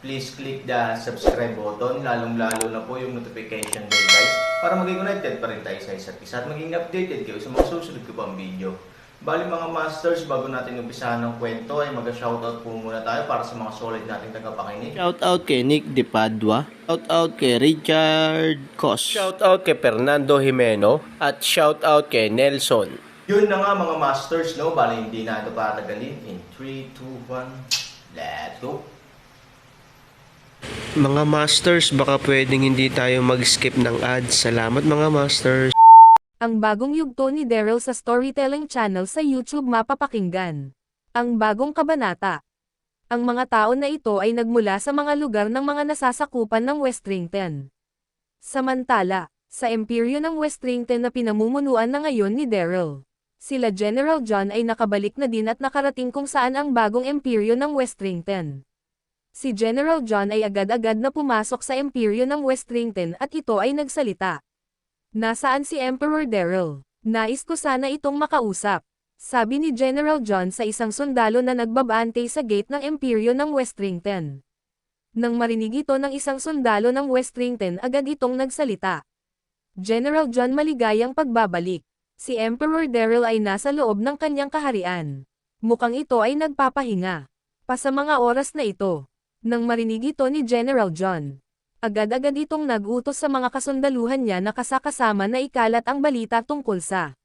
please click the subscribe button, lalong-lalo na po yung notification bell guys, para maging connected pa rin tayo sa isa't isa at maging updated kayo sa mga susunod ko pang video. Bali mga masters, bago natin umpisahan ng kwento ay mag-shoutout po muna tayo para sa mga solid nating tagapakinig. Shout out kay Nick De Padua. Shout out kay Richard Cos. Shout out kay Fernando Jimeno. At shout out kay Nelson. Yun na nga mga masters, no? Bali hindi na ito patagalin. In 3, 2, 1, let's go! Mga masters, baka pwedeng hindi tayo mag-skip ng ads. Salamat mga masters. Ang bagong yugto ni Daryl sa storytelling channel sa YouTube mapapakinggan. Ang bagong kabanata. Ang mga tao na ito ay nagmula sa mga lugar ng mga nasasakupan ng Westrington. Samantala, sa imperyo ng Westrington na pinamumunuan na ngayon ni Daryl. Sila General John ay nakabalik na din at nakarating kung saan ang bagong imperyo ng Westrington. Si General John ay agad-agad na pumasok sa imperyo ng Westrington at ito ay nagsalita. Nasaan si Emperor Daryl? Nais ko sana itong makausap. Sabi ni General John sa isang sundalo na nagbabante sa gate ng Imperyo ng Westrington. Nang marinig ito ng isang sundalo ng Westrington agad itong nagsalita. General John maligayang pagbabalik. Si Emperor Daryl ay nasa loob ng kanyang kaharian. Mukhang ito ay nagpapahinga. Pa sa mga oras na ito. Nang marinig ito ni General John, Agad-agad itong nag-utos sa mga kasundaluhan niya na kasakasama na ikalat ang balita tungkol sa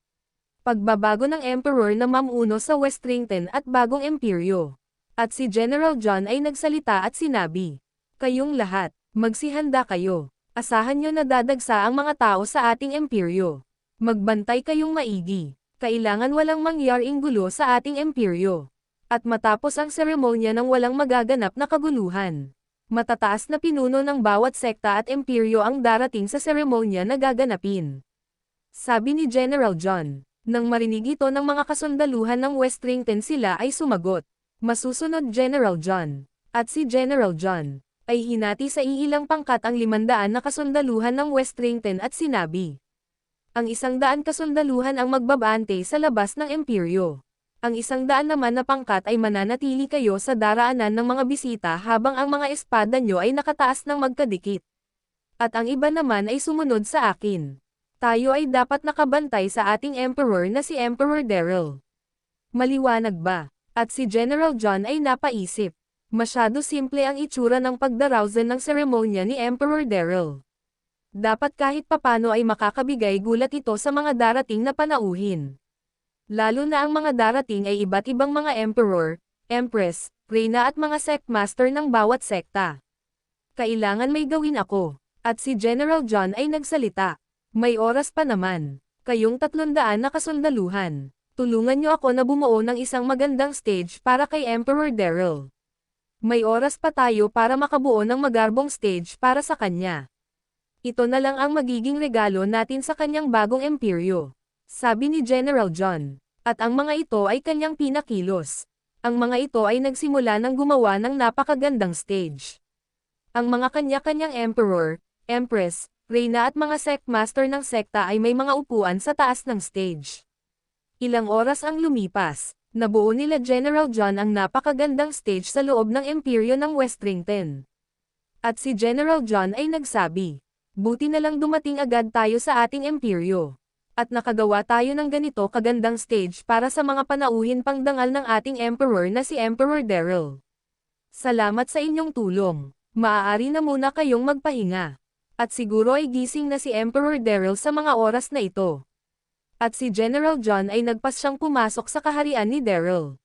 pagbabago ng Emperor na mamuno sa Westrington at bagong imperyo. At si General John ay nagsalita at sinabi, Kayong lahat, magsihanda kayo. Asahan nyo na dadagsa ang mga tao sa ating imperyo. Magbantay kayong maigi. Kailangan walang mangyaring gulo sa ating imperyo. At matapos ang seremonya ng walang magaganap na kaguluhan. Matataas na pinuno ng bawat sekta at imperyo ang darating sa seremonya na gaganapin. Sabi ni General John. Nang marinig ito ng mga kasundaluhan ng Westrington sila ay sumagot. Masusunod General John. At si General John ay hinati sa iilang pangkat ang limandaan na kasundaluhan ng Westrington at sinabi. Ang isang daan kasundaluhan ang magbabante sa labas ng imperyo. Ang isang daan naman na pangkat ay mananatili kayo sa daraanan ng mga bisita habang ang mga espada nyo ay nakataas ng magkadikit. At ang iba naman ay sumunod sa akin. Tayo ay dapat nakabantay sa ating emperor na si Emperor Daryl. Maliwanag ba? At si General John ay napaisip. Masyado simple ang itsura ng pagdarawsan ng seremonya ni Emperor Daryl. Dapat kahit papano ay makakabigay gulat ito sa mga darating na panauhin. Lalo na ang mga darating ay iba't ibang mga emperor, empress, reyna at mga sectmaster ng bawat sekta. Kailangan may gawin ako. At si General John ay nagsalita. May oras pa naman. Kayong tatlundaan na kasundaluhan. Tulungan niyo ako na bumuo ng isang magandang stage para kay Emperor Daryl. May oras pa tayo para makabuo ng magarbong stage para sa kanya. Ito na lang ang magiging regalo natin sa kanyang bagong imperyo. Sabi ni General John. At ang mga ito ay kanyang pinakilos. Ang mga ito ay nagsimula ng gumawa ng napakagandang stage. Ang mga kanya-kanyang emperor, empress, reyna at mga sectmaster ng sekta ay may mga upuan sa taas ng stage. Ilang oras ang lumipas, nabuo nila General John ang napakagandang stage sa loob ng imperyo ng Westrington. At si General John ay nagsabi, buti na lang dumating agad tayo sa ating imperyo. At nakagawa tayo ng ganito kagandang stage para sa mga panauhin pangdangal ng ating emperor na si Emperor Daryl. Salamat sa inyong tulong. Maaari na muna kayong magpahinga. At siguro ay gising na si Emperor Daryl sa mga oras na ito. At si General John ay nagpas siyang pumasok sa kaharian ni Daryl.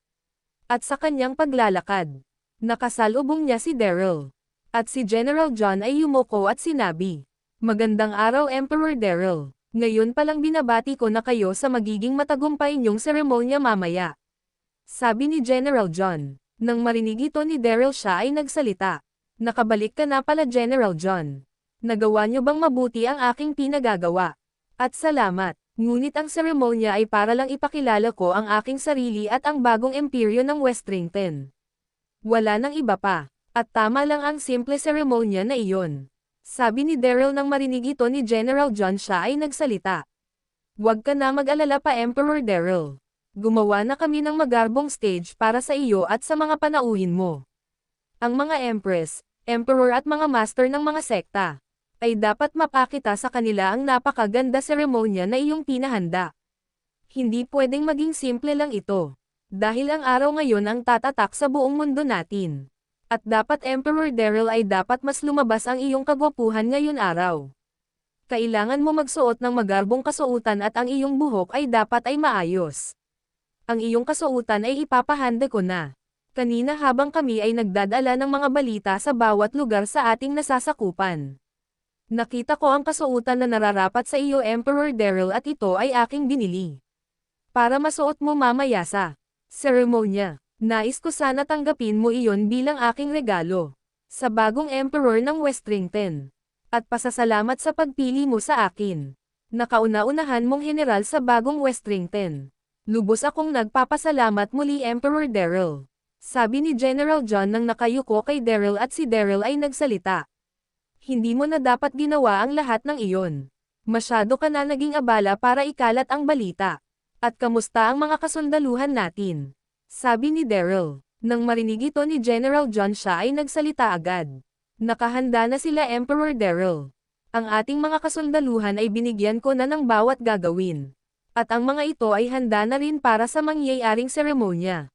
At sa kanyang paglalakad, nakasalubong niya si Daryl. At si General John ay yumuko at sinabi, Magandang araw Emperor Daryl. Ngayon palang binabati ko na kayo sa magiging matagumpay niyong seremonya mamaya. Sabi ni General John. Nang marinig ito ni Daryl siya ay nagsalita. Nakabalik ka na pala General John. Nagawa niyo bang mabuti ang aking pinagagawa? At salamat. Ngunit ang seremonya ay para lang ipakilala ko ang aking sarili at ang bagong imperyo ng Westrington. Wala nang iba pa. At tama lang ang simple seremonya na iyon. Sabi ni Daryl nang marinig ito ni General John siya ay nagsalita. Huwag ka na mag-alala pa Emperor Daryl. Gumawa na kami ng magarbong stage para sa iyo at sa mga panauhin mo. Ang mga Empress, Emperor at mga Master ng mga sekta, ay dapat mapakita sa kanila ang napakaganda seremonya na iyong pinahanda. Hindi pwedeng maging simple lang ito. Dahil ang araw ngayon ang tatatak sa buong mundo natin. At dapat Emperor Daryl ay dapat mas lumabas ang iyong kagwapuhan ngayon araw. Kailangan mo magsuot ng magarbong kasuotan at ang iyong buhok ay dapat ay maayos. Ang iyong kasuotan ay ipapahanda ko na. Kanina habang kami ay nagdadala ng mga balita sa bawat lugar sa ating nasasakupan. Nakita ko ang kasuotan na nararapat sa iyo Emperor Daryl at ito ay aking binili. Para masuot mo mamaya sa seremonya. Nais ko sana tanggapin mo iyon bilang aking regalo. Sa bagong Emperor ng Westrington. At pasasalamat sa pagpili mo sa akin. Nakauna-unahan mong general sa bagong Westrington. Lubos akong nagpapasalamat muli Emperor Daryl. Sabi ni General John nang nakayuko kay Daryl at si Daryl ay nagsalita. Hindi mo na dapat ginawa ang lahat ng iyon. Masyado ka na naging abala para ikalat ang balita. At kamusta ang mga kasundaluhan natin? Sabi ni Daryl. Nang marinig ito ni General John siya ay nagsalita agad. Nakahanda na sila Emperor Daryl. Ang ating mga kasundaluhan ay binigyan ko na ng bawat gagawin. At ang mga ito ay handa na rin para sa mangyayaring seremonya.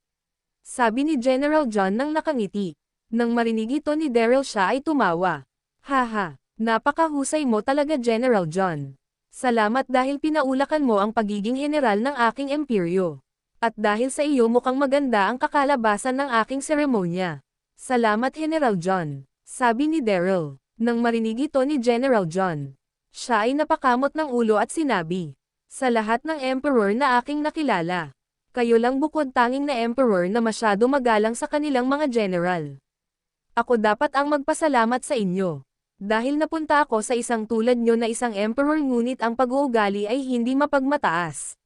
Sabi ni General John nang nakangiti. Nang marinig ito ni Daryl siya ay tumawa. Haha, napakahusay mo talaga General John. Salamat dahil pinaulakan mo ang pagiging general ng aking imperyo. At dahil sa iyo mukhang maganda ang kakalabasan ng aking seremonya. Salamat General John, sabi ni Daryl. Nang marinig ito ni General John. Siya ay napakamot ng ulo at sinabi. Sa lahat ng emperor na aking nakilala. Kayo lang bukod tanging na emperor na masyado magalang sa kanilang mga general. Ako dapat ang magpasalamat sa inyo. Dahil napunta ako sa isang tulad nyo na isang emperor ngunit ang pag-uugali ay hindi mapagmataas.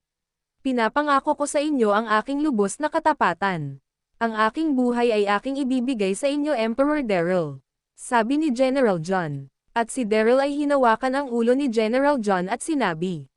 Pinapangako ko sa inyo ang aking lubos na katapatan. Ang aking buhay ay aking ibibigay sa inyo Emperor Daryl. Sabi ni General John. At si Daryl ay hinawakan ang ulo ni General John at sinabi.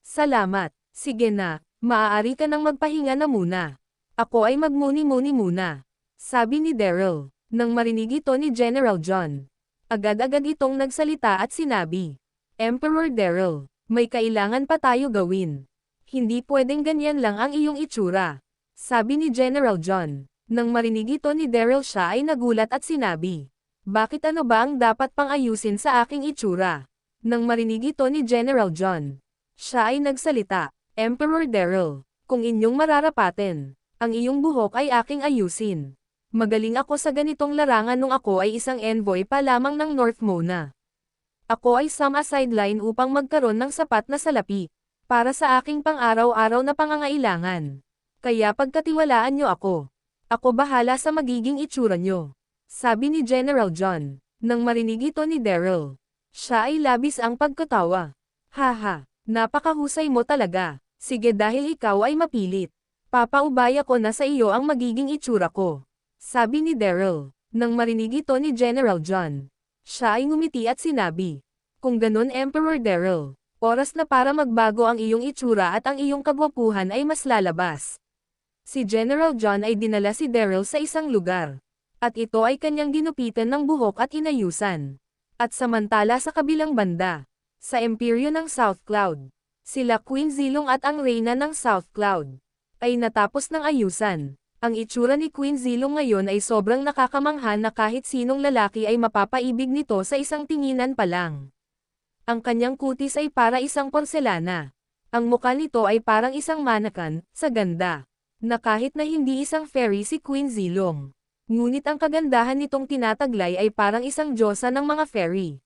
Salamat, sige na, maaari ka nang magpahinga na muna. Ako ay magmuni-muni muna. Sabi ni Daryl. Nang marinig ito ni General John. Agad-agad itong nagsalita at sinabi. Emperor Daryl, may kailangan pa tayo gawin. Hindi pwedeng ganyan lang ang iyong itsura. Sabi ni General John. Nang marinig ito ni Daryl siya ay nagulat at sinabi. Bakit ano ba ang dapat pang ayusin sa aking itsura? Nang marinig ito ni General John. Siya ay nagsalita. Emperor Daryl, kung inyong mararapatin, ang iyong buhok ay aking ayusin. Magaling ako sa ganitong larangan nung ako ay isang envoy pa lamang ng North Mona. Ako ay sama sideline upang magkaroon ng sapat na salapi para sa aking pang-araw-araw na pangangailangan. Kaya pagkatiwalaan nyo ako. Ako bahala sa magiging itsura nyo. Sabi ni General John. Nang marinig ito ni Daryl. Siya ay labis ang pagkatawa. Haha, napakahusay mo talaga. Sige dahil ikaw ay mapilit. Papaubaya ko na sa iyo ang magiging itsura ko. Sabi ni Daryl. Nang marinig ito ni General John. Siya ay ngumiti at sinabi. Kung ganun Emperor Daryl, oras na para magbago ang iyong itsura at ang iyong kagwapuhan ay mas lalabas. Si General John ay dinala si Daryl sa isang lugar. At ito ay kanyang ginupitan ng buhok at inayusan. At samantala sa kabilang banda, sa imperyo ng South Cloud, sila Queen Zilong at ang reyna ng South Cloud, ay natapos ng ayusan. Ang itsura ni Queen Zilong ngayon ay sobrang nakakamangha na kahit sinong lalaki ay mapapaibig nito sa isang tinginan pa lang. Ang kanyang kutis ay para isang porselana. Ang muka nito ay parang isang manakan, sa ganda. Na kahit na hindi isang fairy si Queen Zilong. Ngunit ang kagandahan nitong tinataglay ay parang isang diyosa ng mga fairy.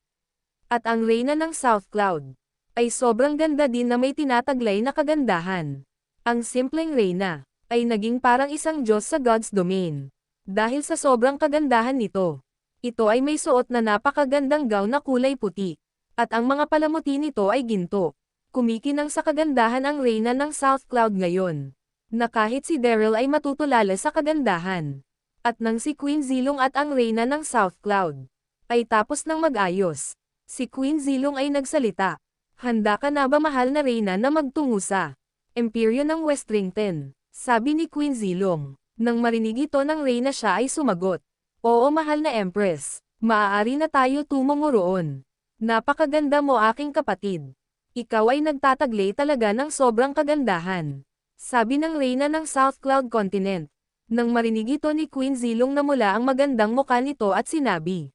At ang reyna ng South Cloud ay sobrang ganda din na may tinataglay na kagandahan. Ang simpleng reyna ay naging parang isang Diyos sa God's domain. Dahil sa sobrang kagandahan nito. Ito ay may suot na napakagandang gown na kulay puti. At ang mga palamuti nito ay ginto. Kumikinang sa kagandahan ang reyna ng South Cloud ngayon. Na kahit si Daryl ay matutulala sa kagandahan. At nang si Queen Zilong at ang reyna ng South Cloud ay tapos ng mag-ayos. Si Queen Zilong ay nagsalita. Handa ka na ba mahal na reyna na magtungo sa Imperyo ng Westrington? Sabi ni Queen Zilong. Nang marinig ito ng reyna siya ay sumagot. Oo mahal na Empress. Maaari na tayo tumungo roon. Napakaganda mo aking kapatid. Ikaw ay nagtataglay talaga ng sobrang kagandahan. Sabi ng reyna ng South Cloud Continent. Nang marinig ito ni Queen Zilong na mula ang magandang mukha nito at sinabi.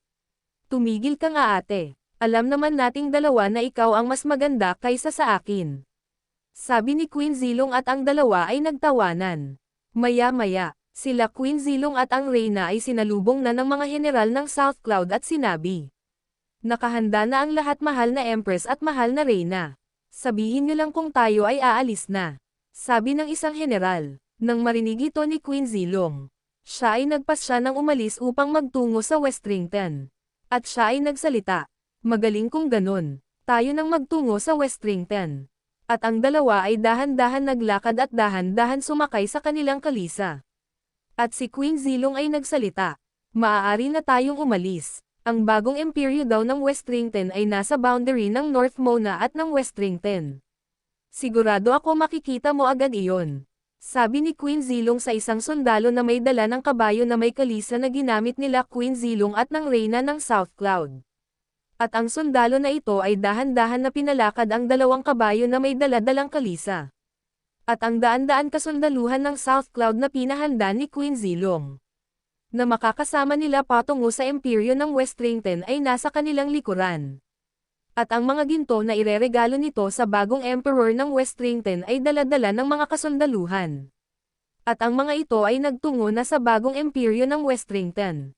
Tumigil ka nga ate. Alam naman nating dalawa na ikaw ang mas maganda kaysa sa akin. Sabi ni Queen Zilong at ang dalawa ay nagtawanan. Maya-maya, sila Queen Zilong at ang Reyna ay sinalubong na ng mga general ng South Cloud at sinabi. Nakahanda na ang lahat mahal na Empress at mahal na Reyna. Sabihin niyo lang kung tayo ay aalis na. Sabi ng isang general, nang marinig ito ni Queen Zilong. Siya ay nagpasya ng umalis upang magtungo sa Westrington. At siya ay nagsalita. Magaling kung ganun. Tayo nang magtungo sa Westrington. At ang dalawa ay dahan-dahan naglakad at dahan-dahan sumakay sa kanilang kalisa. At si Queen Zilong ay nagsalita. Maaari na tayong umalis. Ang bagong imperyo daw ng Westrington ay nasa boundary ng North Mona at ng Westrington. Sigurado ako makikita mo agad iyon. Sabi ni Queen Zilong sa isang sundalo na may dala ng kabayo na may kalisa na ginamit nila Queen Zilong at ng reyna ng South Cloud. At ang sundalo na ito ay dahan-dahan na pinalakad ang dalawang kabayo na may dala-dalang kalisa. At ang daan-daan kasundaluhan ng South Cloud na pinahanda ni Queen Zilong. Na makakasama nila patungo sa imperyo ng Westrington ay nasa kanilang likuran. At ang mga ginto na ireregalo nito sa bagong emperor ng Westrington ay dala-dala ng mga kasundaluhan. At ang mga ito ay nagtungo na sa bagong imperyo ng Westrington.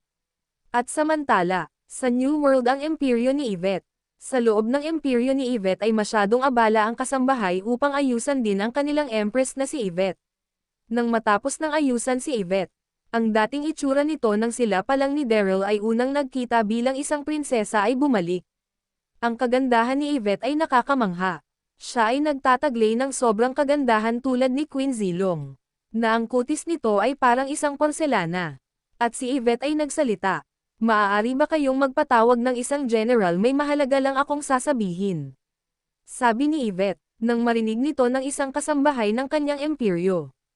At samantala, sa New World ang imperyo ni Yvette. Sa loob ng imperyo ni Yvette ay masyadong abala ang kasambahay upang ayusan din ang kanilang empress na si Yvette. Nang matapos ng ayusan si Yvette, ang dating itsura nito nang sila pa lang ni Daryl ay unang nagkita bilang isang prinsesa ay bumalik. Ang kagandahan ni Yvette ay nakakamangha. Siya ay nagtataglay ng sobrang kagandahan tulad ni Queen Zilong. Na ang kutis nito ay parang isang porselana. At si Yvette ay nagsalita. Maaari ba kayong magpatawag ng isang general may mahalaga lang akong sasabihin? Sabi ni Yvette, nang marinig nito ng isang kasambahay ng kanyang imperyo.